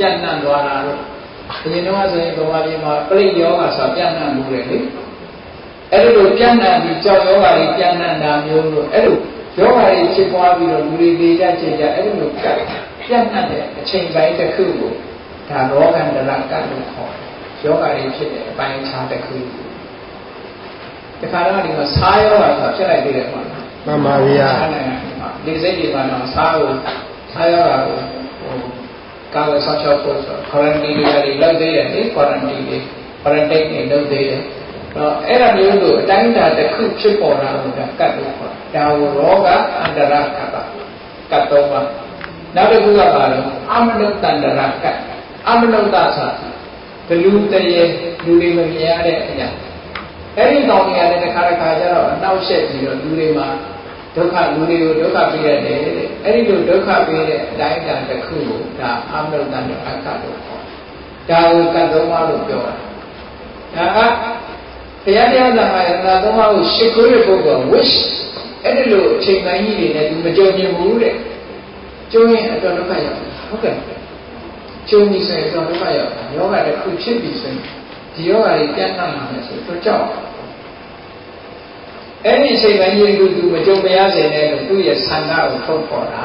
ပြန့်နှံ့သွားတာလို့ဒီနေ့တော့ဆိုရင်ဘဝပြည်မှာပြိယောဂဆိုပြန့်နှံ့မှုတယ်လေအဲ့ဒီလိုပြန့်နှံ့ပြီးကြောက်ယောဂတွေပြန့်နှံ့တာမျိုးလို့အဲ့လိုယောဂတွေဖြစ်ပွားပြီးတော့လူတွေသေးကြချင်ကြအဲ့ဒီလိုကတ်ပြန့်နှံ့တဲ့အချိန်ပိုင်းတစ်ခုကိုဒါရောဂန္တရကတ်လို့ခေါ်တယ်ယောဂတွေဖြစ်တဲ့အပိုင်းခြားတစ်ခုတခါတော့ဒီမှာစားယောဂဆိုတာဖြစ်လိုက်သေးတယ်မှာမှန်ပါဗျာဒီစိတ်ဒီမှာတော့စားကိုစားယောဂကို ဟိုကာဝဆောက်ရှောက်ဖို့ဆို quarantine တွေလောက်သေးတယ်လေ quarantine တွေ quarantine တွေလောက်သေးတယ်တော့အဲ့ဒါမျိုးလို့အတိုင်းအတာတစ်ခုဖြစ်ပေါ်လာလို့ကတ်လို့ခေါ်ဒါကိုရောဂအန္တရာကတကတ်တော့ပါနောက်တစ်ခုကပါလို့အမနုတန္တရာကတ်အမနုတဆိုတာဘလူတရေလူတွေမမြင်ရတဲ့အရာအဲ့ဒီကောင်တွေကလည်းတစ်ခါတစ်ခါကျတော့အနှောက်အယှက်ပြီးတော့လူတွေမှာ ဒုက္ခလူတွေကိုဒုက္ခပေးရတယ်တဲ့အဲ့ဒီလိုဒုက္ခပေးတဲ့အတိုင်းအတာတစ်ခုကိုဒါအမနုတန္တရာကတ်လို့ခေါ်ဒါကိုကတ်တော့မှလို့ပြောတာဒါကဘုရားတရားသံဃာယနာသုံးပါးကိုရှ िख ိုးတဲ့ပုဂ္ဂိုလ် wish အဲ့ဒီလိုအချိန်တိုင်းကြီးတွေနဲ့သူမကြုံမြင်ဘူးတဲ့ကျုံးရင်အတော်ဒုက္ခရောက်တယ်ဟုတ်ကဲ့ကျုံးပြီဆိုရင်အတော်ဒုက္ခရောက်တယ်ယောဂတစ်ခုဖြစ်ပြီဆိုရင်ဒီယောဂတွေပြန့်နှံ့လာမယ်ဆိုတော့ကြောက် အဲ့ဒီအချိန်တိုင်းကြီးကိုသူမကြုံမရစေနဲ့လို့သူ့ရဲ့ဆန္ဒကိုထုတ်ပေါ်တာ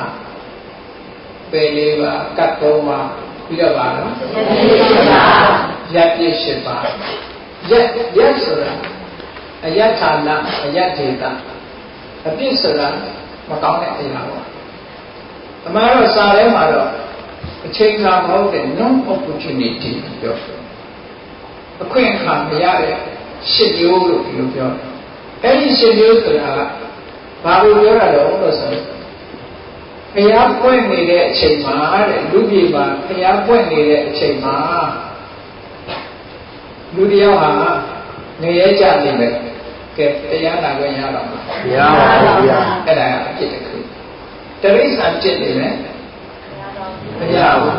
ပေလေးပါကတ်သုံးပါပြီးတော့ပါနော်ရက်ပြည့်ရှိပါရက်ရက်ဆိုတာအယထာဏအယထေတအပြစ်ဆိုတာမကောင်းတဲ့အရာပေါ့အမှန်တော့စာထဲမှာတော့အချိန်ခါမဟုတ်တဲ့ non opportunity ပြောအခွင့်အခါမရတဲ့ရှစ်မျိုးလို့ဒီလိုပြောတယ် အဲဒီရှစ်မျိုးဆိုတာကဘာလို့ပြောတာတော့လို့ဆိုတော့ဘုရားပွင့်နေတဲ့အချိန်မှာတဲ့လူပြည်မှာဘုရားပွင့်နေတဲ့အချိန်မှာလူတယောက်ဟာငရဲကြနေမယ်ကဲတရားနာခွင့်ရတော့မှာရပါဘူးဗျာအဲ့ဒါအဖြစ်တစ်ခုတရိစ္ဆာန်ဖြစ်နေမယ်မရဘူး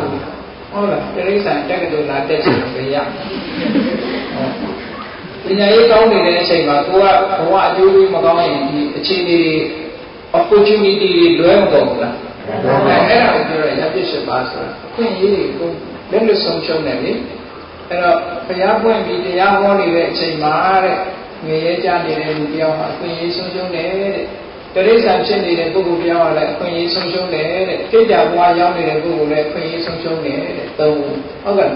ဟုတ်လားတရိစ္ဆာန်တက္ကသိုလ်လာတက်ချင်လို့ရ ပညာရေးကောင်းနေတဲ့အချိန်မှာကိုကဘဝအကျိုးကြီးမကောင်းရင်ဒီအခြေအနေတွေ opportunity တွေလွဲမကုန်ဘူးလားအဲ့ဒါကိုပြောရရပြစ်ရှိပါဆိုတာအခွင့်အရေးတွေကိုလက်လွတ်ဆုံးရှုံးတယ်လေအဲ့တော့ဘုရားပွင့်ပြီးတရားဟောနေတဲ့အချိန်မှာတဲ့ငရေကြနေတဲ့လူတယောက်ဟာအခွင့်အရေးဆုံးရှုံးတယ်တဲ့တရိစ္ဆာန်ဖြစ်နေတဲ့ပုဂ္ဂိုလ်တယောက်ကလည်းအခွင့်အရေးဆုံးရှုံးတယ်တဲ့တိကျဘဝရောက်နေတဲ့ပုဂ္ဂိုလ်လည်းအခွင့်အရေးဆုံးရှုံးတယ်တဲ့သုံးဟုတ်ကဲ့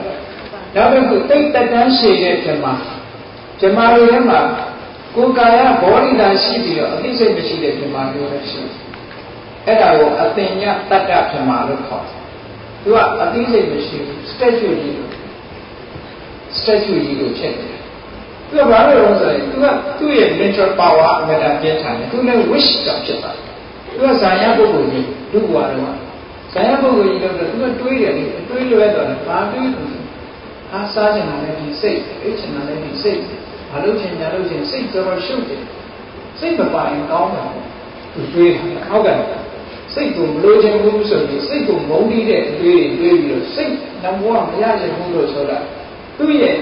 နောက်တစ်ခုတိတ်တက်တန်းရှည်တဲ့ဓမ္မ ဓမ္မတွေထဲမှာကိုယ်ကာယဘောဓိတာရှိပြီးတော့အသိစိတ်မရှိတဲ့ဓမ္မမျိုးလည်းရှိတယ်အဲ့ဒါကိုအသင်ညတတ္တဓမ္မလို့ခေါ်တယ်သူကအသိစိတ်မရှိဘူး statue ကြီးလို့ statue ကြီးလို့ဖြစ်တယ်သူကဘာလို့လဲဆိုရင်သူကသူ့ရဲ့ mental power အမြဲတမ်းပြင်းထန်တယ်သူလည်း wish ကြောင့်ဖြစ်တာသူကဇာယပုဂ္ဂိုလ်ကြီးဒုက္ခဝါတော့ဇာယပုဂ္ဂိုလ်ကြီးတော့သူကတွေးတယ်လေတွေးလွဲတော့ဘာတွေးလို့အားစားချင်တာလည်းဒီစိတ်အိတ်ချင်တာလည်းဒီစိတ် ဘာလို့ချင်ညာလို့ချင်စိတ်တော်တော်ရှုပ်တယ်စိတ်မပိုင်ကောင်းတယ်သူတွေးတယ်ဟုတ်ကဲ့စိတ်ကိုမလိုချင်ဘူးဆိုပြီးစိတ်ကိုမုန်းတီးတဲ့အတွေးတွေတွေးပြီးတော့စိတ်နံဘောမရချင်ဘူးလို့ဆိုတာသူ့ရဲ့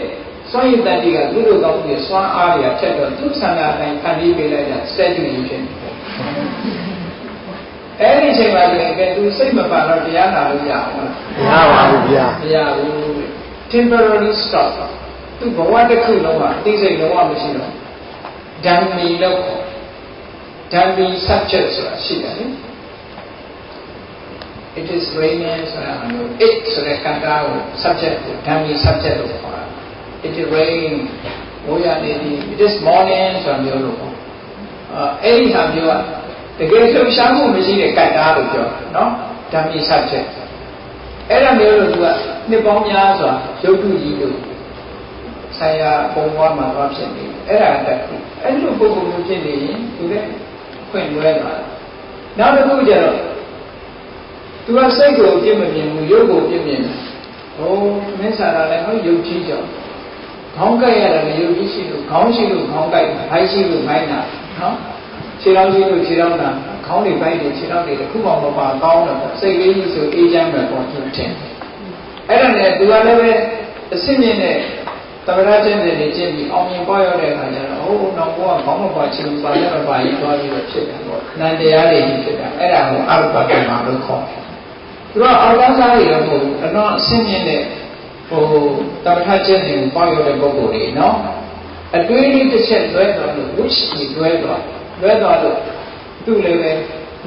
စွမ်းရည်တန်တီကသူ့လိုကောင်းပြီးစွမ်းအားတွေထက်တော့သူ့ဆန္ဒအတိုင်းဖန်တီးပေးလိုက်တာ statue ကြီးဖြစ်နေတယ်အဲ့ဒီအချိန်မှာလည်းကဲသူစိတ်မပါတော့တရားနာလို့ရအောင်လားရပါဘူးဗျာမရဘူး temporary stop သူဘဝတစ်ခုလုံးကအသိစိတ်လုံးဝမရှိတော့ဓမ္မီလို့ဓမ္မီ subject ဆိုတာရှိတယ်လေ it is raining ဆိုတာမျိုး it ဆိုတဲ့ကံတားကို subject ကိုဓမ္မီ subject လို့ခေါ်တာ it is rain မိုးရနေပြီ it is morning ဆိုတာမျိုးလို့ခေါ်အဲအဲ့ဒီဟာမျိုးကတကယ်လှုပ်ရှားမှုမရှိတဲ့ကံတားလို့ပြောတာနော်ဓမ္မီ subject အဲ့ဒါမျိုးလို့သူကနှစ်ပေါင်းများစွာရုပ်တုကြီးလို့ ဆရာပုံပွားမှာတော့ဖြစ်နေအဲ့ဒါတက်အဲ့လိုပုံပုံမျိုးဖြစ်နေရင်သူလည်းခွင့်လွဲပါနောက်တစ်ခုကျတော့သူကစိတ်ကိုပြစ်မမြင်ဘူးရုပ်ကိုပြစ်မြင်တယ်ဟိုမင်းဆရာလည်းဟောရုပ်ကြီးကြောင့်ခေါင်းကိုက်ရတယ်ရုပ်ကြီးရှိလို့ခေါင်းရှိလို့ခေါင်းကိုက်တာဘိုက်ရှိလို့ဘိုက်တာနော်ခြေတော်ရှိလို့ခြေတော်တာခေါင်းတွေဘိုက်တွေခြေတော်တွေတစ်ခုမှမပါကောင်းတော့စိတ်လေးကြီးဆိုအေးချမ်းမယ်ပေါ့သူထင်အဲ့ဒါနဲ့သူကလည်းပဲအစစ်မြင့်တဲ့ သမထကျင့်တွေကျင့်ပြီးအောင်မြင်ပွားရောက်တဲ့အခါကျတော့ဟိုးနောက်ဘောကခေါင်းမပါချင်ဘူးပါရမပါရင်သွားပြီးတော့ဖြစ်တယ်ပေါ့နန္တရားတွေကြီးဖြစ်တာအဲ့ဒါကိုအရုပ္ပကမ္မလို့ခေါ်တယ်သူကအောက်ကစားရတော့မဟုတ်ဘူးအတော့အဆင့်မြင့်တဲ့ဟိုတမထချက်တွေကိုပေါရောက်တဲ့ပုဂ္ဂိုလ်တွေနော်အတွေးလေးတစ်ချက်လွဲသွားလို့ wish ကြီးလွဲသွားလွဲသွားလို့သူ့လည်းပဲ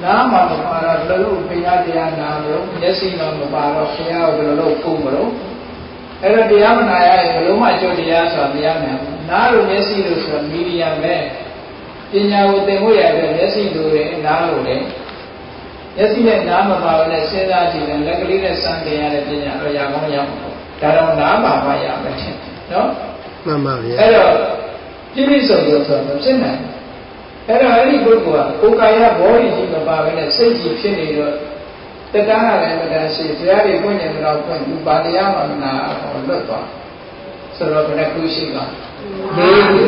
နားမှာမပါတော့ဘယ်လိုဘုရားတရားနာမလို့မျက်စိတော့မပါတော့ဘုရားကိုဘယ်လိုလုပ်ဖို့မလို့ အဲ့တော့တရားမနာရရင်ဘယ်လိုမှအကျိုးတရားဆိုတာမရနိုင်ဘူးနားလို့မျက်စိလို့ဆိုတာမီဒီယာပဲပညာကိုသင်ဖို့ရတဲ့မျက်စိလိုတယ်နားလို့တယ်မျက်စိနဲ့နားမပါဘဲနဲ့စဉ်းစားကြည့်တယ်လက်ကလေးနဲ့စမ်းတင်ရတဲ့ပညာတော့ရကောင်းရမှာပေါ့ဒါတော့နားမှာမှရမယ်နော်မှန်ပါဗျာအဲ့တော့ပြည့်ပြည့်စုံစုံဆိုတော့ဖြစ်နိုင်အဲ့တော့အဲ့ဒီပုဂ္ဂိုလ်ကကိုယ်ကာယဘောဓိကြီးမပါဘဲနဲ့စိတ်ကြီးဖြစ်နေတော့ တက္ကနာလည်းမတန်းရှိတရားတွေပွင့်နေတော့ပွင့်သူပါတရားမှမနာဟောလွတ်သွားဆိုတော့ဘယ်နှခုရှိပါလေးခု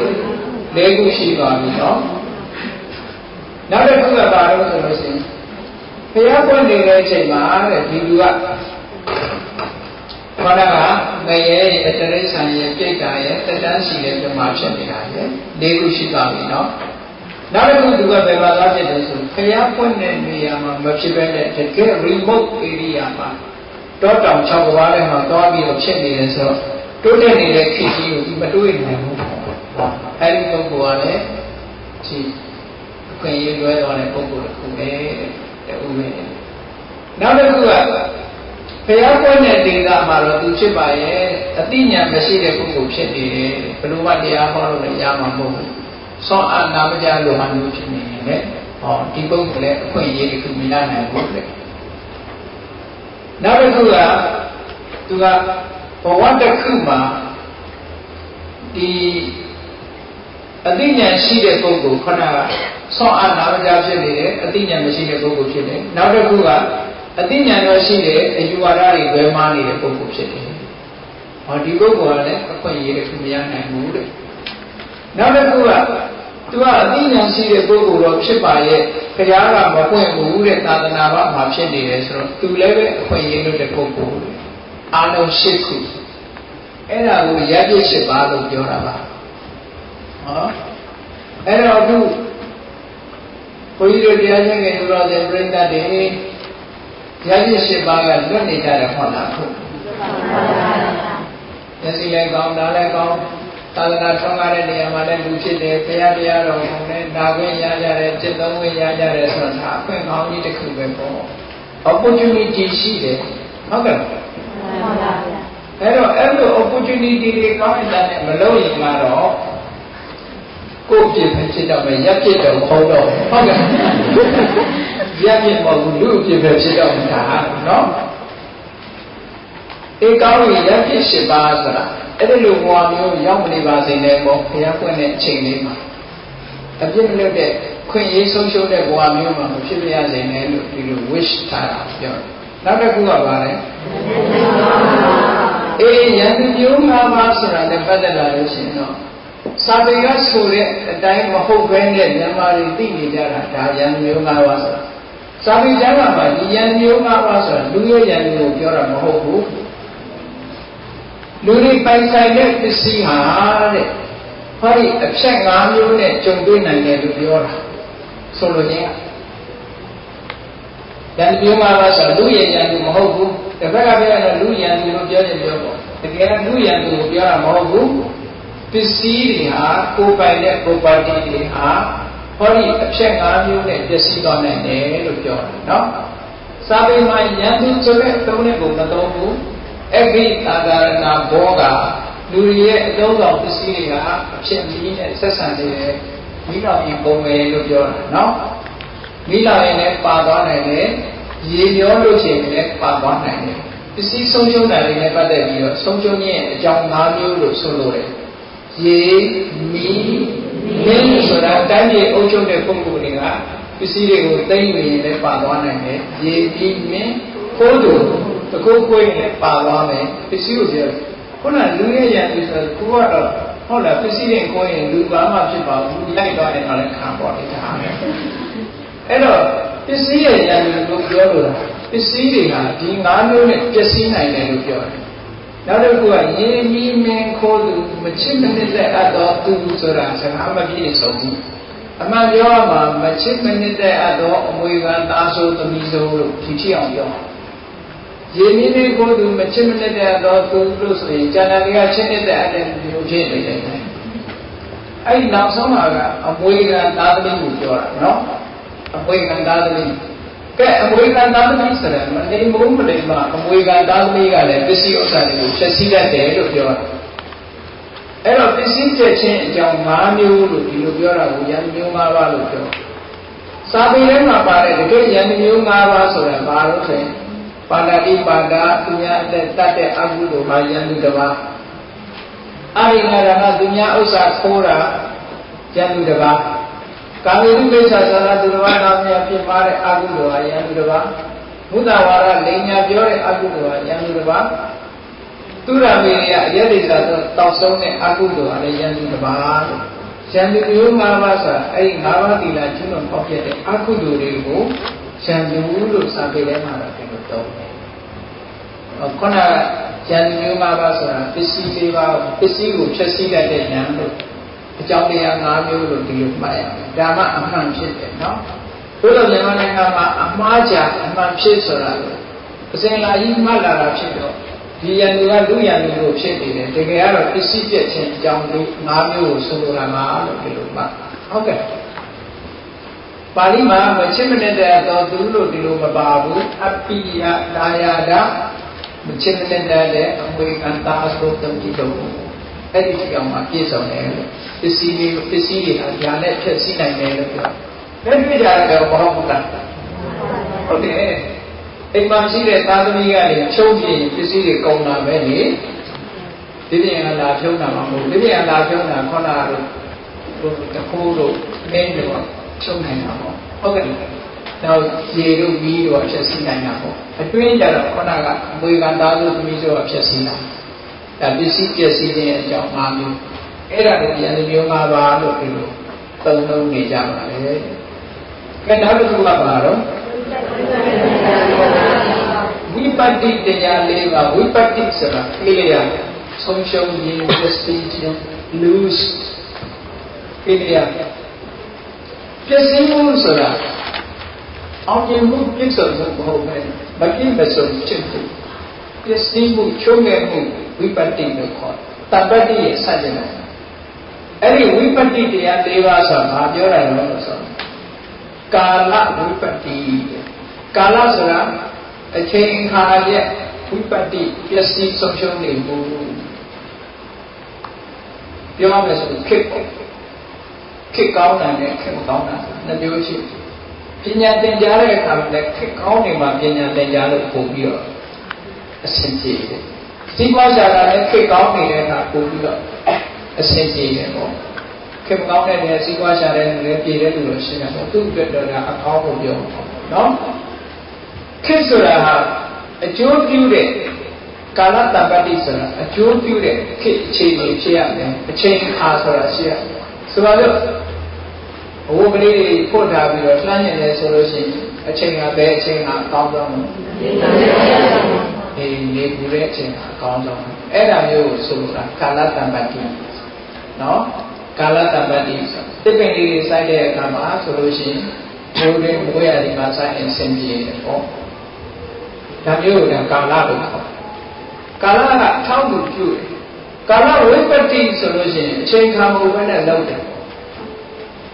လေးခုရှိပါပြီနော်နောက်တစ်ခုကပါတော့ဆိုလို့ရှိရင်ဘုရားပွင့်နေတဲ့အချိန်မှာတဲ့ဒီလူကခေါင်းကငရဲအတရိစ္ဆာန်ရဲ့ပြိတ္တာရဲ့တတန်းရှိတဲ့ပြမာဖြစ်နေတာရဲ့လေးခုရှိပါပြီနော် နောက်တစ်ခုသူကဘယ်မှာသွားဖြစ်တယ်ဆိုဘုရားပွင့်တဲ့နေရာမှာမဖြစ်ဘဲနဲ့တကယ် remote area မှာတောတောင်၆ဘွားထဲမှာသွားပြီးတော့ဖြစ်နေတယ်ဆိုတော့တိုးတက်နေတဲ့ခေတ်ကြီးကိုဒီမတွေးနိုင်ဘူးအဲဒီပုဂ္ဂိုလ်ကလည်းဒီအခွင့်အရေးလွဲသွားတဲ့ပုဂ္ဂိုလ်တစ်ခုပဲတဲ့ဥပ္ပေနောက်တစ်ခုကဘုရားပွင့်တဲ့ဒေသမှာတော့သူဖြစ်ပါရဲ့အတိညာမရှိတဲ့ပုဂ္ဂိုလ်ဖြစ်နေတယ်ဘယ်လိုမှတရားဟောလို့လည်းရမှာမဟုတ်ဘူး သောအနာမကြလိုဟာမျိုးဖြစ်နေရင်လည်းဟောဒီပုဂ္ဂိုလ်လည်းအခွင့်အရေးတစ်ခုမရနိုင်ဘူးတဲ့နောက်တစ်ခုကသူကဘဝတစ်ခုမှာဒီအတိညာရှိတဲ့ပုဂ္ဂိုလ်ခဏကသောအနာမကြဖြစ်နေတယ်အတိညာမရှိတဲ့ပုဂ္ဂိုလ်ဖြစ်တယ်နောက်တစ်ခုကအသိဉာဏ်ရောရှိတဲ့အယူဝါဒတွေဝယ်မားနေတဲ့ပုဂ္ဂိုလ်ဖြစ်တယ်။ဟောဒီပုဂ္ဂိုလ်ကလည်းအခွင့်အရေးတစ်ခုမရနိုင်ဘူးတဲ့။ နောက်တစ်ခုကသူကအသိဉာဏ်ရှိတဲ့ပုဂ္ဂိုလ်တော့ဖြစ်ပါရဲ့ခရီးကမပွင့်ဘူးတဲ့သာသနာ့ဘာမှာဖြစ်နေတယ်ဆိုတော့သူလည်းပဲအခွင့်အရေးလို့တဲ့ပုဂ္ဂိုလ်အာလုံးရှိခုအဲ့ဒါကိုရပြည့်ရှိပါလို့ပြောတာပါ။ဟောအဲ့တော့အခုဘုန်းကြီးတို့တရားကျင့်ကြသူတော်စင်ပြိဿတ်တွေရည်ရည်ရှိပါးကလွတ်နေကြတယ်ဟုတ်လားဟုတ်မျက်စိလည်းကောင်းနားလည်းကောင်း သာသနာထွန်းကားတဲ့နေရာမှာလည်းလူဖြစ်တယ်ဘုရားတရားတော်ကိုလည်းနာခွင့်ရကြတယ်จิตသုံးခွင့်ရကြတယ်ဆိုတာအခွင့်ကောင်းကြီးတစ်ခုပဲပေါ့ opportunity ရှိတယ်ဟုတ်ကဲ့အဲ့တော့အဲ့လို opportunity တွေကောင်းတဲ့မလို့ရင်ကတော့ကိုယ့်ဖြစ်ဖြစ်တော့မယ်ရက်ဖြစ်တော့မဟုတ်တော့ဟုတ်ကဲ့ရက်ပြစ်မဟုတ်ဘူးလူအဖြစ်ပဲဖြစ်တော့မှာနော်အေကောင်းရင်ရက်ပြစ်၈ပါးဆိုတာ အဲ့ဒီလိုဘဝမျိုးရောက်မနေပါစေနဲ့ပေါ့ဘုရားဖွင့်တဲ့အချိန်လေးမှာအပြစ်မလွတ်တဲ့ခွင့်ရေးဆုံးရှုံးတဲ့ဘဝမျိုးမှာမဖြစ်ပြရစေနဲ့လို့ဒီလို wish ထားတာပြောတယ်နောက်တစ်ခုကပါလဲအေးယန္တမျိုး၅ပါးဆိုတာလည်းပတ်သက်လာလို့ရှိရင်တော့စာပေကဆိုတဲ့အတိုင်းမဟုတ်ဘဲနဲ့မြန်မာတွေသိနေကြတာဒါယန္တမျိုး၅ပါးဆိုတာစာပေကျမ်းမှာဒီယန္တမျိုး၅ပါးဆိုတာလူရဲ့ယန္တမျိုးကိုပြောတာမဟုတ်ဘူး လူတွေပိုင်ဆိုင်တဲ့ပစ္စည်းဟာတဲ့ဟောဒီအဖြတ်၅မျိုးနဲ့ကြုံတွေ့နိုင်တယ်လို့ပြောတာဆိုလိုခြင်းကယန္တမျိုး၅ပါးဆိုတာလူရဲ့ယန္တမဟုတ်ဘူးတစ်ခါကပြောရင်တော့လူယန္တလို့ပြောတယ်ပြောပေါ့တကယ်ကလူယန္တကိုပြောတာမဟုတ်ဘူးပစ္စည်းတွေဟာကိုယ်ပိုင်တဲ့ property တွေဟာဟောဒီအဖြက်၅မျိုးနဲ့ပျက်စီးသွားနိုင်တယ်လို့ပြောတယ်နော်စာပေမှာယန္တုဆိုတဲ့အသုံးနဲ့ကိုမသုံးဘူး အဂိသာဂရဏဘောကလူတွေရဲ့အသုံးဆောင်ပစ္စည်းတွေကအဖြစ်မီးနဲ့ဆက်ဆံနေတယ်မိတော်ရင်ပုံမယ်လို့ပြောတာနော်မိတော်ရင်လည်းပါသွားနိုင်တယ်ရေမျောလို့ရှိရင်လည်းပါသွားနိုင်တယ်ပစ္စည်းဆုံးရှုံးတာတွေနဲ့ပတ်သက်ပြီးတော့ဆုံးရှုံးခြင်းအကြောင်း၅မျိုးလို့ဆိုလိုတယ်ရေမီးမင်းဆိုတာတိုင်းပြည်အုပ်ချုပ်တဲ့ပုဂ္ဂိုလ်တွေကပစ္စည်းတွေကိုသိမ့်ဝင်ရင်လည်းပါသွားနိုင်တယ်ရေပြီးမင်းခိုးသူတ ကုတ်ကိုရင်လည်းပါသွားမယ်ပစ္စည်းကိုပြောခုနလူရဲ့ရန်သူဆိုကိုကတော့ဟုတ်လားပစ္စည်းတွေကိုရင်လူဘာမှဖြစ်ပါဘူးလိုက်သွားတယ်တော့လည်းခံပေါ်နေတာအဲ့တော့ပစ္စည်းရဲ့ရန်သူကိုပြောလို့ပစ္စည်းတွေဟာဒီ၅မျိုးနဲ့ပျက်စီးနိုင်တယ်လို့ပြောတယ်နောက်တစ်ခုကရေမီမင်းခိုးသူမချစ်မနစ်တဲ့အပ်တော်သူဆိုတာစကားမပြည့်စုံဘူးအမှန်ပြောရမှာမချစ်မနစ်တဲ့အပ်တော်အမွေခံသားဆိုသမီးဆိုလို့ဒီထိအောင်ပြော ရေမြင့်နေကိုသူမချစ်မနစ်တဲ့တော့သူလို့ဆိုရင်ကျန်တာတွေကချစ်နေတဲ့အဲ့ဒီမျိုးဖြစ်နေတယ်အဲ့ဒီနောက်ဆုံးမှာကအမွေခံသားသမီးကိုပြောတာနော်အမွေခံသားသမီးကဲအမွေခံသားသမီးဆိုတယ်မနေမုန်းမနေမှာအမွေခံသားသမီးကလည်းပစ္စည်းဥစ္စာတွေကိုဖြည့်ဆည်းတတ်တယ်လို့ပြောတာအဲ့တော့ပစ္စည်းချက်ချင်းအကြောင်း၅မျိုးလို့ဒီလိုပြောတာကိုယန္တမျိုး၅ပါးလို့ပြောစာပေထဲမှာပါတဲ့တကယ်ယန္တမျိုး၅ပါးဆိုတာဘာလို့ဆိုရင် ပါဠိပါဒသူများအသက်တတ်တဲ့အကုသိုလ်မှာယန္တုတစ်ပါးအာရိနာရကသူများဥစ္စာခိုးတာယန္တုတစ်ပါးကာမိတုကိစ္စသာရသူတစ်ပါးနာမည်ဖြစ်ပါတဲ့အကုသိုလ်ဟာယန္တုတစ်ပါးဘုဒ္ဓဝါဒလိညာပြောတဲ့အကုသိုလ်ဟာယန္တုတစ်ပါးသူရမေရအယတိသာတော့တောက်ဆုံးတဲ့အကုသိုလ်ဟာလည်းယန္တုတစ်ပါးလို့ယန္တုမျိုး၅ပါးဆိုတာအဲ့ဒီ၅ပါးသီလကျွလွန်ပေါက်ပြတဲ့အကုသိုလ်တွေကိုယန္တုလို့စာပေထဲမှာတော့ဒီလို သုံးတယ်ခုနကယန္တုမျိုး၅ပါးဆိုတာပစ္စည်း၄ပါးပစ္စည်းကိုဖြည့်ဆည်းတတ်တဲ့ယန္တုအကြောင်းတရား၅မျိုးလို့ဒီလိုမှတ်ရမယ်ဒါမှအမှန်ဖြစ်တယ်နော်ဘုရားမြန်မာနိုင်ငံမှာအမှားကြအမှန်ဖြစ်ဆိုတာလို့အစဉ်လာကြီးမှတ်လာတာဖြစ်တော့ဒီယန္တုကလူယန္တုလို့ဖြစ်နေတယ်တကယ်ကတော့ပစ္စည်းပြည့်ခြင်းအကြောင်းလေး၅မျိုးကိုဆိုလိုတာမှာလို့ဒီလိုမှတ်ဟုတ်ကဲ့ ပါဠိမှာမချစ်မနစ်တဲ့တော့သူလို့ဒီလိုမပါဘူးအပိယဒါယာဒမချစ်မနစ်တဲ့အမွေကံတာအစိုးတုံးကြည့်တော့အဲ့ဒီကြောင့်မှပြည့်စုံတယ်ပစ္စည်းတွေပစ္စည်းတွေဟာညာနဲ့ဖြည့်ဆည်းနိုင်တယ်လို့ပြောလက်တွေ့ကြတော့ဘာမှမတတ်ဟုတ်တယ်အိမ်မှာရှိတဲ့သားသမီးကနေချုံးပြင်းပစ္စည်းတွေကုန်လာပဲလေဒီပြင်ကလာဖြုံးတာမဟုတ်ဘူးဒီပြင်ကလာဖြုံးတာခေါနာတို့ဟိုတခိုးတို့မင်းတို့ ချုံးနိုင်တာပေါ့ဟုတ်ကဲ့တော့ရေတို့မီးတို့အဖြစ်စီးနိုင်တာပေါ့အတွင်းကြတော့ခေါနာကအမွေကသားတို့သမီးတို့အဖြစ်စီးတာဒါပစ္စည်းပျက်စီးခြင်းအကြောင်း၅မျိုးအဲ့ဒါကိုယန္တမျိုး၅ပါးလို့ဒီလိုသုံးလုံးနေကြပါလေကဲနောက်တစ်ခုကပါတော့ဝိပတ္တိတရား၄ပါးဝိပတ္တိဆိုတာကိလေသာဆုံးရှုံးခြင်းပျက်စီးခြင်း lose ကိလေသာ ပျက်စီးမှုဆိုတာအောင်မြင်မှုပြည့်စုံမှုမဟုတ်ပဲမပြည့်မစုံဖြစ်မှုပျက်စီးမှုချုံးငယ်မှုဝိပတ္တိလို့ခေါ်တပ္ပတ္တိရဲ့စัจ jana အဲ့ဒီဝိပတ္တိတရား၄ပါးဆိုတာဘာပြောတာလဲဆိုတော့ကာလဝိပတ္တိကာလဆိုတာအချိန်ခါရဲ့ဝိပတ္တိပျက်စီးဆုံးရှုံးနေမှုပြောရမယ်ဆိုခေတ် ခေတ်ကောင်းတာနဲ့ခေတ်မကောင်းတာနှစ်မျိုးရှိပညာသင်ကြားတဲ့အခါမှာလည်းခေတ်ကောင်းနေမှာပညာသင်ကြားလို့ပို့ပြီးတော့အဆင်ပြေတယ်ဒီပွားရှာတာလည်းခေတ်ကောင်းနေတဲ့အခါပို့ပြီးတော့အဆင်ပြေတယ်ပေါ့ခေတ်မကောင်းတဲ့နေရာစီးပွားရှာတဲ့နေရာပြေတဲ့လူလို့ရှိတယ်ပေါ့သူ့အတွက်တော့အကောင်းကိုပြောနော်ခေတ်ဆိုတာဟာအကျိုးပြုတဲ့ကာလတပ္ပတိဆိုတာအကျိုးပြုတဲ့ခေတ်အခြေအနေဖြစ်ရမယ်အချိန်အခါဆိုတာရှိရဆိုတော့ ဘဝကလေးတွေဖွင့်ထားပြီးတော့လှမ်းနေတယ်ဆိုလို့ရှိရင်အချိန်ကဘယ်အချိန်ကအကောင်းဆုံးလဲဒီနေပူတဲ့အချိန်ကအကောင်းဆုံးအဲ့ဒါမျိုးကိုဆိုလိုတာကာလတပ္ပတိနော်ကာလတပ္ပတိဆိုတစ်ပင်လေးတွေစိုက်တဲ့အခါမှာဆိုလို့ရှိရင်ဘိုးတွေဘိုးရည်မှာစိုက်ရင်ဆင်ပြေတယ်ပေါ့ဒါမျိုးကကာလလို့ခေါ်ကာလကထောက်သူပြုတယ်ကာလဝိပတ္တိဆိုလို့ရှိရင်အချိန်ခါမဟုတ်ဘဲနဲ့လောက်တယ်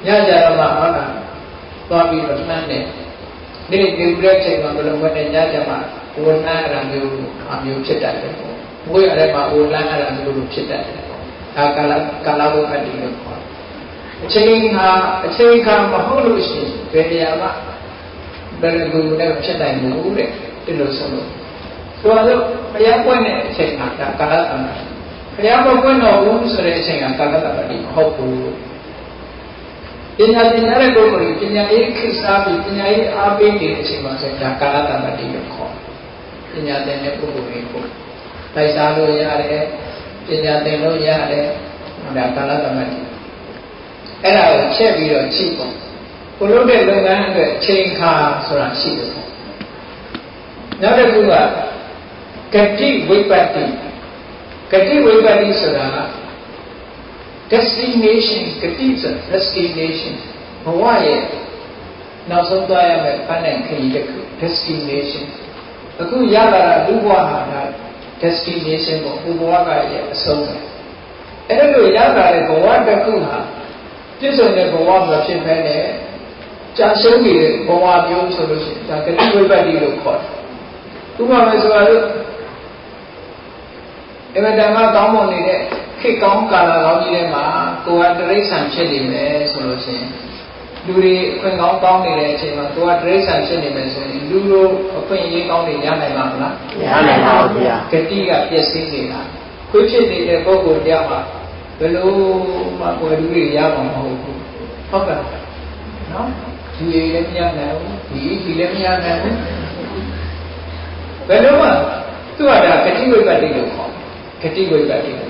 ညကြတော့မှဟုတ်လားသွားပြီးတော့နှမ်းတယ်နေ့ဒီရက်ချိန်မှာဘယ်လိုပဲနဲ့ညကြမှာဝန်နှမ်းအရာမျိုးအမျိုးဖြစ်တတ်တယ်ပေါ့ဘိုးရတဲ့မှာဝန်နှမ်းအရာမျိုးလိုဖြစ်တတ်တယ်ပေါ့ဒါကာလကာလဝိပတ္တိလို့ခေါ်အချိန်ခါအချိန်ခါမဟုတ်လို့ရှိရင်ဘယ်နေရာမှာဘယ်လိုနဲ့ဖြစ်နိုင်ဘူးတဲ့ဒီလိုဆိုလို့ဆိုတော့ဘုရားပွင့်တဲ့အချိန်ကကာလတမ္မာဘုရားမပွင့်တော့ဘူးဆိုတဲ့အချိန်ကကာလတမ္မာတိမဟုတ်ဘူး ပညာပညာတဲ့ပုဂ္ဂိုလ်ကြီးပညာရေးခေတ်စားပြီးပညာရေးအားပေးနေတဲ့အချိန်မှာဆိုဒါကာလတမ္မာတိကိုခေါ်ပညာသင်တဲ့ပုဂ္ဂိုလ်ကြီးကိုတိုက်စားလို့ရတယ်ပညာသင်လို့ရတယ်ဒါကာလတမ္မာတိအဲ့ဒါကိုချက်ပြီးတော့ချိပေါ့ကိုလုပ်တဲ့လုပ်ငန်းအတွက်ချိန်ခါဆိုတာရှိတယ်ပေါ့နောက်တစ်ခုကဂတိဝိပတ္တိဂတိဝိပတ္တိဆိုတာက destination ဂတိဆိုတာ destination ဘဝရဲ့နောက်ဆုံးသွားရမယ့်ပန်းနိုင်ခရီးတစ်ခု destination ဘအခုရလာတာလူဘဝဟာဒါ destination ပေါ့ဘုဘဝကရဲ့အဆုံးပဲအဲ့ဒါလိုရလာတဲ့ဘဝတစ်ခုဟာပြည့်စုံတဲ့ဘဝမှာဖြစ်ပဲနဲ့ကြာရှုံးနေတဲ့ဘဝမျိုးဆိုလို့ရှိရင်ဒါကတိဝိပတ္တိလို့ခေါ်တယ်ဥပမာဆိုတော့အမတန်မှကောင်းမွန်နေတဲ့ ခေတ်ကောင်းကာလကောင်းကြီးထဲမှာကိုယ်ကတရိษံဖြစ်နေမယ်ဆိုလို့ရှိရင်လူတွေအခွင့်ကောင်းကောင်းနေတဲ့အချိန်မှာကိုယ်ကတရိษံဖြစ်နေမယ်ဆိုရင်လူလိုအခွင့်အရေးကောင်းတွေရနိုင်မှာမလားရနိုင်ပါဘူးဗျာဂတိကပျက်စီးနေတာခွေးဖြစ်နေတဲ့ပုဂ္ဂိုလ်တရားမှာဘယ်လိုမှကိုယ်လူတွေရမှာမဟုတ်ဘူးဟုတ်ကဲ့နော်ဒီလည်းမရနိုင်ဘူးဒီဒီလည်းမရနိုင်ဘူးဘယ်လိုမှသူကဒါဂတိဝိပ္ပတ္တိလို့ခေါ်တယ်ဂတိဝိပ္ပတ္တိလို့ပြော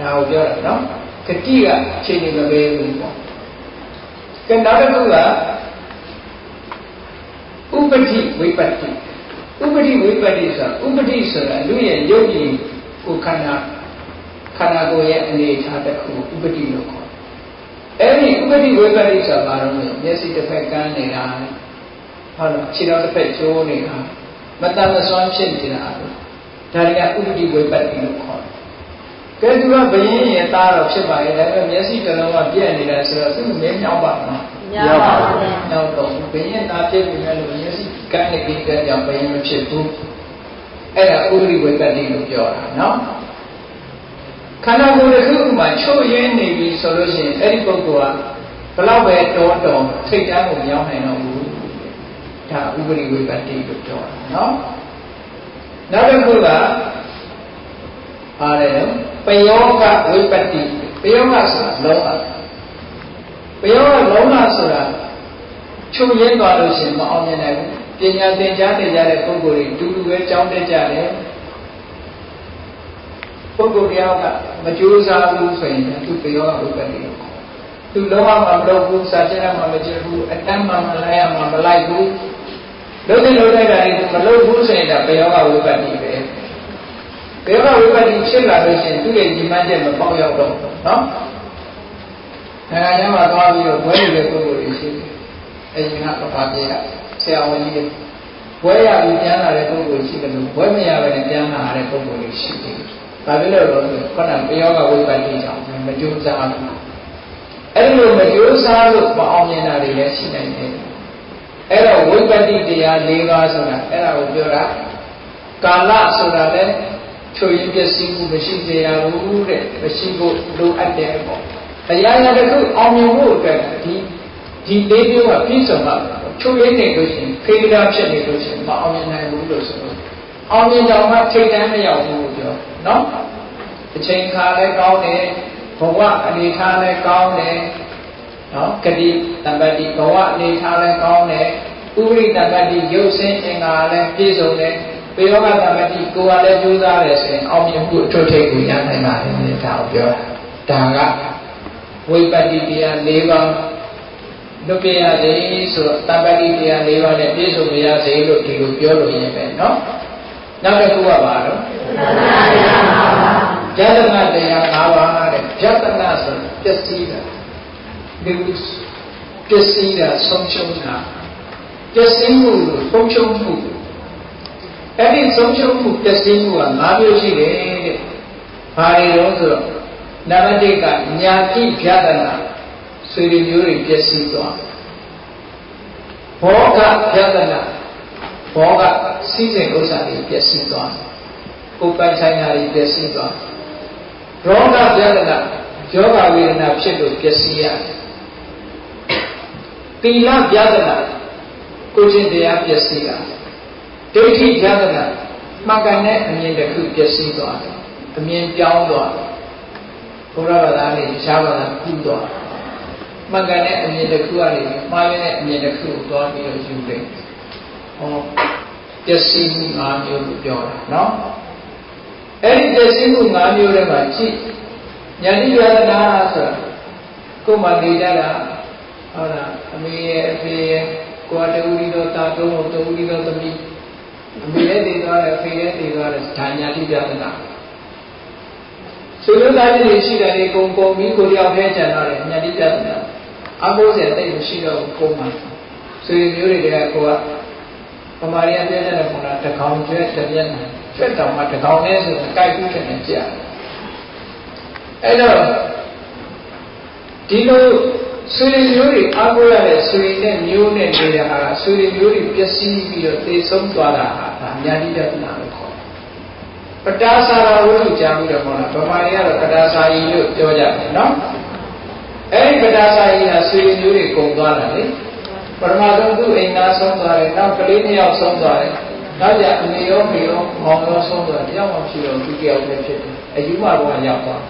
ဒါကိုပြောတာနော်ဂတိကအချိန်နေမပေးဘူးပေါ့ကဲနောက်တစ်ခုကဥပတိဝိပ္ပတ္တိဥပတိဝိပ္ပတ္တိဆိုတာဥပတိဆိုတာလူရဲ့ယုတ်ကြည်ကိုခန္ဓာခန္ဓာကိုယ်ရဲ့အနေအထားတစ်ခုဥပတိလို့ခေါ်တယ်အဲ့ဒီဥပတိဝိပ္ပတ္တိဆိုတာဘာလို့လဲမျက်စိတစ်ဖက်ကန်းနေတာဟုတ်လားခြေတော်တစ်ဖက်ကျိုးနေတာမတန်မစွမ်းဖြစ်နေတာဒါတွေကဥပတိဝိပ္ပတ္တိလို့ခေါ်တယ် ကဲသူကဘယင်းရဲ့သားတော့ဖြစ်ပါရဲ့ဒါပေမဲ့မျက်စိတစ်လုံးကပြည့်နေတာဆိုတော့သူမင်းမြောက်ပါမှာရပါပါဗျာနောက်တော့ဘယင်းသားဖြစ်ပြီလို့မျက်စိကန်းနေပြီးတဲ့ကြောင့်ဘယင်းမဖြစ်ဘူးအဲ့ဒါဥပတိဝိပ္ပတ္တိလို့ပြောတာနော်ခန္ဓာကိုယ်တစ်ခုမှချုပ်ရင်းနေပြီဆိုလို့ရှိရင်အဲ့ဒီပုဂ္ဂိုလ်ကဘလောက်ပဲတောတော်ထိတ်တန်းကိုမရောက်နိုင်တော့ဘူးဒါဥပတိဝိပ္ပတ္တိလို့ပြောတာနော်နောက်တစ်ခုကပါတယ် ပယောဂဝိပ္ပတ္တိပယောဂဆိုတာလုံးဝပယောဂလုံးဝဆိုတာချုပ်ရင်းသွားလို့ရှိရင်မအောင်မြင်နိုင်ဘူးပညာသင်ကြားနေကြတဲ့ပုဂ္ဂိုလ်တွေတူတူပဲကြောင်းတက်ကြတယ်ပုဂ္ဂိုလ်တရားကမကြိုးစားဘူးဆိုရင်သူပယောဂဝိပ္ပတ္တိလို့ခေါ်တယ်သူလုံးဝမလုပ်ဘူးစာကျက်မှမကျက်ဘူးအတမ်းမှမလိုက်ရမှမလိုက်ဘူးလုပ်တဲ့လုပ်လိုက်တာတွေမလုပ်ဘူးဆိုရင်ဒါပယောဂဝိပ္ပတ္တိပဲ ပယောဂဝိပ္ပတ္တိဖြစ်လာလို့ရှိရင်သူ့ရဲ့ညီမချက်မပေါက်ရောက်တော့ဘူးနော်နိုင်ငံခြားမှာသွားပြီးတော့ဘွဲနေတဲ့ပုဂ္ဂိုလ်တွေရှိတယ်အရင်ကပပါပြေကဆရာဝန်ကြီးတွေဘွဲရပြီးပြန်လာတဲ့ပုဂ္ဂိုလ်ရှိတယ်လို့ဘွဲမရဘဲနဲ့ပြန်လာတဲ့ပုဂ္ဂိုလ်တွေရှိတယ်ဒါပြလို့တော့ခုနပယောဂဝိပ္ပတ္တိကြောင့်မကြိုးစားဘူးအဲ့လိုမကြိုးစားလို့မအောင်မြင်တာတွေလည်းရှိနိုင်တယ်အဲ့တော့ဝိပ္ပတ္တိတရား၄ပါးဆိုတာအဲ့ဒါကိုပြောတာကာလဆိုတာလည်း ချုပ်ရင်ပျက်စီးမှုမရှိစေရဘူးတဲ့မရှိဖို့လိုအပ်တယ်ပေါ့တရားရတစ်ခုအောင်မြင်ဖို့အတွက်ဒီဒီလေးမျိုးကပြည့်စုံမှာချုပ်ရင်းနေလို့ရှိရင်ခေတ္တဖြစ်နေလို့ရှိရင်မအောင်မြင်နိုင်ဘူးလို့ဆိုလို့အောင်မြင်တော့မှထိတ်တန်းမရောက်ဘူးလို့ပြောနော်အချိန်ခါလည်းကောင်းတယ်ဘဝအနေထားလည်းကောင်းတယ်နော်ဂတိတမ္ပတိဘဝအနေထားလည်းကောင်းတယ်ဥရိတမ္ပတိရုပ်ဆင်းအင်္ဂါလည်းပြည့်စုံတယ် ပေယောဂတမ္ပတိကိုယ်ကလည်းကြိုးစားတယ်ဆိုရင်အောင်မြင်မှုအထွတ်ထိပ်ကိုရနိုင်ပါတယ်ဒါကိုပြောတာဒါကဝိပတ္တိတရား၄ပါးလွတ်ပြရစေဆိုတော့တပ္ပတိတရား၄ပါးနဲ့ပြည့်စုံရစေလို့ဒီလိုပြောလို့ရင်ပဲเนาะနောက်တစ်ခုကပါတော့ယတနာတရား၅ပါးတဲ့ယတနာဆိုပျက်စီးတာဒီပျက်စီးတာဆုံးရှုံးတာပျက်စီးမှုဆုံးရှုံးမှု အဲ့ဒီဆုံးရှုံးမှုပျက်စီးမှုက၅မျိုးရှိတယ်တဲ့ဘာတွေတော့ဆိုတော့နံပါတ်1ကညာတိယတနာဆွေတွေမျိုးတွေပျက်စီးသွားဘောကယတနာဘောကစီးစိမ်ဥစ္စာတွေပျက်စီးသွားကိုယ်ပိုင်ဆိုင်ရာတွေပျက်စီးသွားရောဂယတနာယောဂဝေဒနာဖြစ်လို့ပျက်စီးရတယ်သီလယတနာကိုချင်းတရားပျက်စီးတာ ဒိဋ္ဌိယတနာမှန်ကန်တဲ့အမြင်တစ်ခုပျက်စီးသွားတယ်အမြင်ပြောင်းသွားတယ်ဘုရားဘာသာနဲ့ရှားဘာသာပြုသွားတယ်မှန်ကန်တဲ့အမြင်တစ်ခုကနေမှားရတဲ့အမြင်တစ်ခုကိုသွားပြီးတော့ယူတယ်ဟောပျက်စီးမှု၅မျိုးကိုပြောတာနော်အဲ့ဒီပျက်စီးမှု၅မျိုးထဲမှာကြည့်ညာတိယတနာဆိုတာကိုယ်မှနေကြတာဟုတ်လားအမေရဲ့အဖေရဲ့ကိုယ်တူရီတော့တာတုံးတော့တူရီတော့သမီး အမေရဲ့တည်သွားတယ်အဖေရဲ့တည်သွားတယ်ဒါညာတိယတနာဆွေမျိုးသားချင်းတွေရှိတယ်လေကုံကုံပြီးကိုတယောက်ဖဲကြံတော့တယ်ညာတိယတနာအမိုးစရာတိတ်မရှိတော့ဘူးကိုမှဆွေမျိုးတွေကကိုကပမာရီအပြည့်တဲ့ပုံလားတကောင်ကျွဲတစ်ပြက်နဲ့ကျွဲတောင်မှတကောင်နဲ့ဆိုရင်ကြိုက်ပြီးတဲ့ကြာအဲ့တော့ဒီလိုဆွေမျိုးတွေအားကိုးရတဲ့ဆွေနဲ့မျိုးနဲ့နေတဲ့ဟာကဆွေမျိုးတွေပျက်စီးပြီးတော့သေဆုံးသွားတာဟာ ဒါညာတိတ္တနာလို့ခေါ်တယ်ပတာစာရာဝိသုကြားပြီးတော့ခေါ်တာဗမာတွေကတော့ပတာစာယီလို့ပြောကြတယ်နော်အဲ့ဒီပတာစာယီဟာဆွေမျိုးတွေကုန်သွားတာလေပထမဆုံးသူ့အိမ်သားဆုံးသွားတယ်နောက်ကလေးနှစ်ယောက်ဆုံးသွားတယ်နောက်ကြအနေရောမေရောမောင်ရောဆုံးသွားတယ်တယောက်မှဖြစ်တော့သူတယောက်ပဲဖြစ်တယ်အယူမဘဝရောက်သွား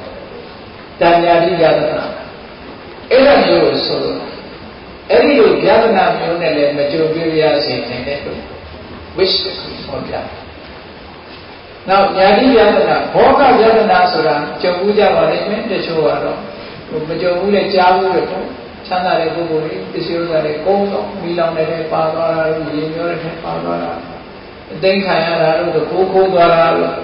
တဏှာတိယတနာအဲ့ဒါမျိုးကိုဆိုလို့အဲ့ဒီလိုဗျာဒနာမျိုးနဲ့လည်းမကြုံတွေ့ရစေနိုင်တဲ့ wish ကိုဆိုပြနောက်ညာတိဗျာဒနာဘောကဗျာဒနာဆိုတာကြုံဘူးကြပါလိမ့်မယ်တချို့ကတော့ဟိုမကြုံဘူးနဲ့ကြားဘူးလို့ချမ်းသာတဲ့ပုဂ္ဂိုလ်တွေပစ္စည်းဥစ္စာတွေကုန်းတော့မိလောင်တဲ့ပါသွားတာလို့ရေမျောတဲ့ပါသွားတာအသိခံရတာလို့ကိုခိုးသွားတာလို့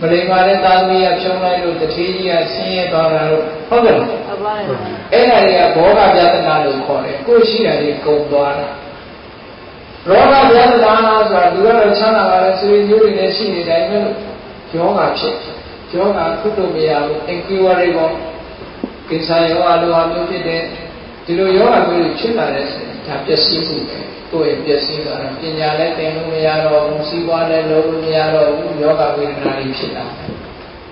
မလိမ္မာတဲ့သာသမီးကဖြုံးလိုက်လို့တထေးကြီးကဆင်းရဲသွားတာလို့ဟုတ်ကဲ့လားဟုတ်ပါရဲ့အဲ့ဒါတွေကဘောဂပြဿနာလို့ခေါ်တယ်ကိုရှိတာတွေကုန်သွားတာ ရောဂပြဿနာဆိုတာလူကတော့ချမ်းသာပါလေဆွေမျိုးတွေလည်းရှိနေတယ်မဲ့လို့ယောဂဖြစ်ယောဂခုတို့မရဘူး inquiry ပေါ့ကိစ္စယောဂလိုအမျိုးဖြစ်တဲ့ဒီလိုယောဂမျိုးတွေဖြစ်လာတဲ့ဆိုရင်ဒါပျက်စီးမှုပဲကိုယ့်ရဲ့ပျက်စီးသွားတာပညာလည်းသင်လို့မရတော့ဘူးစီးပွားလည်းလုပ်လို့မရတော့ဘူးယောဂဝေဒနာတွေဖြစ်လာတယ်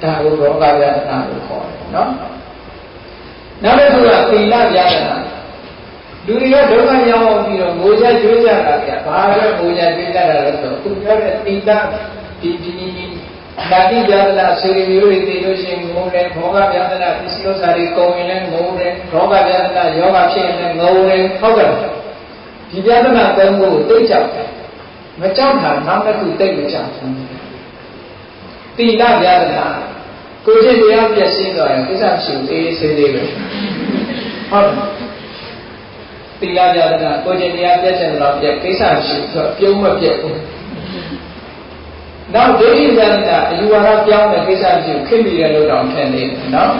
ဒါကိုရောဂပြဿနာလို့ခေါ်တယ်နော်နောက်တစ်ခုကသီလပြဒနာ လူတွေကဒုက္ခရောက်ပြီးတော့ငိုကြကြွေးကြတာကဘာပဲငိုကြကြွေးကြတာလဲဆိုတော့သူပြောတဲ့သီလဒီဒီဓာတိပြဒနာဆေရီမျိုးတွေသိလို့ရှိရင်ငိုတယ်ဘောဂပြဒနာပစ္စည်းဥစ္စာတွေကုန်ရင်လည်းငိုတယ်ရောဂပြဒနာယောဂဖြစ်ရင်လည်းငိုတယ်ဟုတ်ကဲ့ဒီပြဒနာသုံးခုကိုသိကြောက်တယ်မကြောက်တာနောက်တစ်ခုသိလို့ကြောက်တယ်သီလပြဒနာကိုကျင့်တရားပြည့်စည်သွားရင်ကိစ္စမရှိဘူးအေးဆေးသေးပဲဟုတ် တိလာပြဒနာကိုကျင့်တရားပြည့်စည်တော့ပြည့်ကိစ္စမရှိဘူးဆိုပြုံးမပြည့်ဘူးနောက်ဒိဋ္ဌိပြဒနာအယူဝါဒပြောင်းတဲ့ကိစ္စမရှိဘူးခင်ပြီးတဲ့လို့တောင်ထင်နေတယ်နော်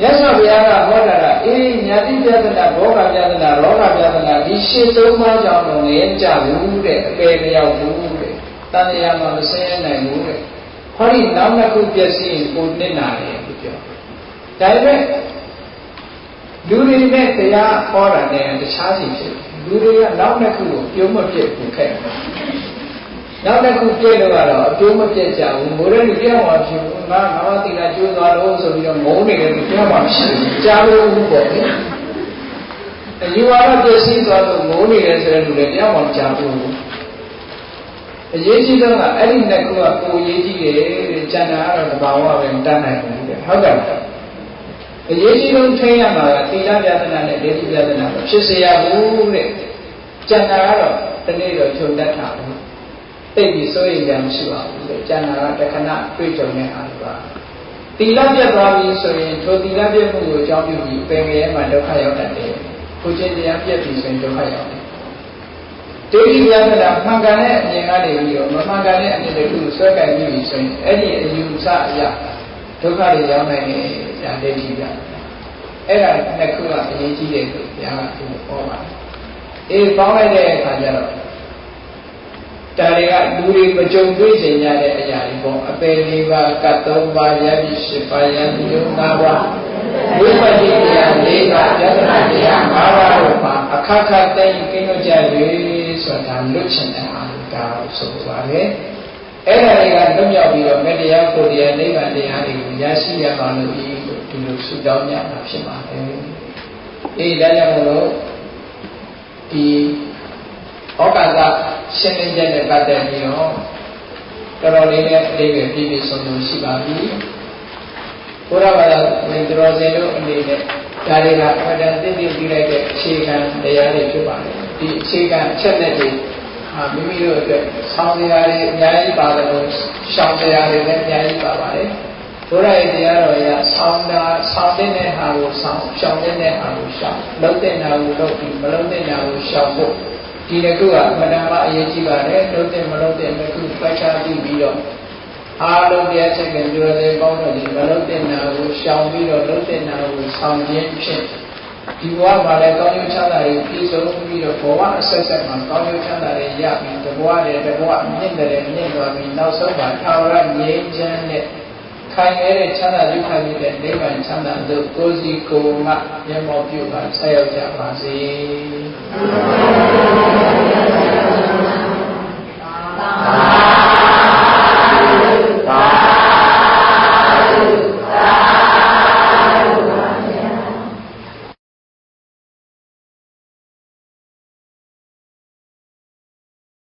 မြတ်စွာဘုရားကဟောတာကအေးညာတိပြဒနာဘောဂပြဒနာရောဂပြဒနာဒီရှင်းသုံးပါးကြောင့်တော့ငရဲကြဘူးတဲ့အပေမရောက်ဘူးတဲ့တန်တရားမှာမဆင်းရဲနိုင်ဘူးတဲ့ဟောဒီနောက်နှစ်ခုပြည့်စည်ရင်ကိုနစ်နာတယ်လို့ပြောဒါပေမဲ့ လူတွေနဲ့တရားဟောတာနဲ့တခြားစီဖြစ်လူတွေကနောက်နှစ်ခုကိုပြုံးမပြည့်ဘူးခဲ့နောက်တစ်ခုပြည့်လို့ကတော့အကျိုးမပြည့်ကြဘူးမိုးတဲ့လူပြောင်းမှာဖြစ်ဘူးငါငါမသိတာကျိုးသွားလို့ဆိုပြီးတော့ငုံနေတယ်လူပြောင်းမှာဖြစ်ဘူးကြားလို့ဘူးပေါ့လေအယူဝါဒပြည့်စည်သွားလို့ငုံနေတယ်ဆိုတဲ့လူတွေပြောင်းမှာကြားဘူးအရေးကြီးဆုံးကအဲ့ဒီနှစ်ခုကကိုအရေးကြီးတယ်တဲ့ကျန်တာကတော့သဘာဝပဲမတတ်နိုင်ဘူးတဲ့ဟုတ်ကဲ့ အရေးကြီးဆုံးထိရမှာကသီလပြဒနာနဲ့ဒေတိပြဒနာကိုဖြစ်စေရဘူးတဲ့ကျန်တာကတော့ဒီနေ့တော့ချုပ်တတ်တာဘူးသိပြီးစိုးရိမ်ကြမရှိပါဘူးတဲ့ကျန်တာကတခဏတွေ့ကြုံတဲ့အားပါသီလပြတ်သွားပြီဆိုရင်ထိုသီလပြတ်မှုကိုအကြောင်းပြုပြီးပင်ငယ်မှာဒုက္ခရောက်တတ်တယ်ကိုချင်းတရားပြတ်ပြီဆိုရင်ဒုက္ခရောက်တယ်ဒိဋ္ဌိပြဿနာမှန်ကန်တဲ့အမြင်ကနေပြီးတော့မမှန်ကန်တဲ့အမြင်တွေခုဆွဲကင်ပြီးပြီဆိုရင်အဲ့ဒီအယူဆအရာ ဒုက္ခတွေရောက်နိုင်တယ်ဉာဏ်ဒိဋ္ဌိပြအဲ့ဒါနှစ်ခုကအရေးကြီးတယ်လို့ဘုရားကသူဟောပါတယ်အေးပေါင်းလိုက်တဲ့အခါကျတော့ဒါတွေကလူတွေမကြုံတွေ့ချင်ကြတဲ့အရာတွေပေါ့အပေလေးပါကတ်သုံးပါးရပြီရှစ်ပါးရပြီယုံနာပါဝိပဿနာတရား၄ပါးပြဿနာတရား၅ပါးတို့မှာအခက်ခက်သိကင်းလို့ကြ၍ဆိုတာလွတ်ချင်တဲ့အာဒါဆိုပါလေ အဲ့ဒါတွေကလွတ်မြောက်ပြီးတော့မေတ္တရားကိုတရားနိဗ္ဗာန်တရားတွေကိုရရှိရပါလို့ဒီလိုဆုတောင်းကြတာဖြစ်ပါတယ်အေးဒါကြောင့်မို့ဒီဩကာသရှင်းလင်းချက်နဲ့ပတ်သက်ပြီးတော့တော်တော်လေးနဲ့အသေးပဲပြည့်ပြည့်စုံစုံရှိပါပြီဘုရားဘာသာဝင်တော်စင်တို့အနေနဲ့ဒါတွေကအမှန်တန်သိသိပြီးလိုက်တဲ့အခြေခံတရားတွေဖြစ်ပါတယ်ဒီအခြေခံအချက်လက်တွေအာ မိမိတို့အတွက်ဆောင်းတရားတွေအများကြီးပါတယ်လို့ရှောင်းတရားတွေလည်းအများကြီးပါပါတယ်ဘုရားရဲ့တရားတော်ရဆောင်းတာဆောင်းတဲ့ဟာကိုဆောင်းရှောင်းတဲ့ဟာကိုရှောင်းလုံးတဲ့ဟာကိုလုံးပြီးမလုံးတဲ့ဟာကိုရှောင်းဖို့ဒီတစ်ခုကအမှန်တမ်းအရေးကြီးပါတယ်လုံးတဲ့မလုံးတဲ့တစ်ခုပိုက်ချပြီးပြီးတော့အားလုံးတရားချက်ကပြောတဲ့ကောင်းတော်ကြီးမလုံးတဲ့နာကိုရှောင်ပြီးတော့လုံးတဲ့နာကိုဆောင်ခြင်းဖြင့် ဒီဘဝမှာလည်းကောင်းကျိုးချမ်းသာတွေပြည့်စုံပြီးတော့ဘဝအဆက်ဆက်မှာကောင်းကျိုးချမ်းသာတွေရပြီးတဘဝတည်းတဘဝမြင့်တယ်မြင့်သွားပြီးနောက်ဆုံးမှာထာဝရငြိမ်းချမ်းတဲ့ခိုင်ခဲ့တဲ့ချမ်းသာဒုက္ခကြီးတဲ့နိဗ္ဗာန်ချမ်းသာတို့ကိုယ်စီကိုယ်မှမျက်မှောက်ပြုပါဆက်ရောက်ကြပါစေ။သာသာ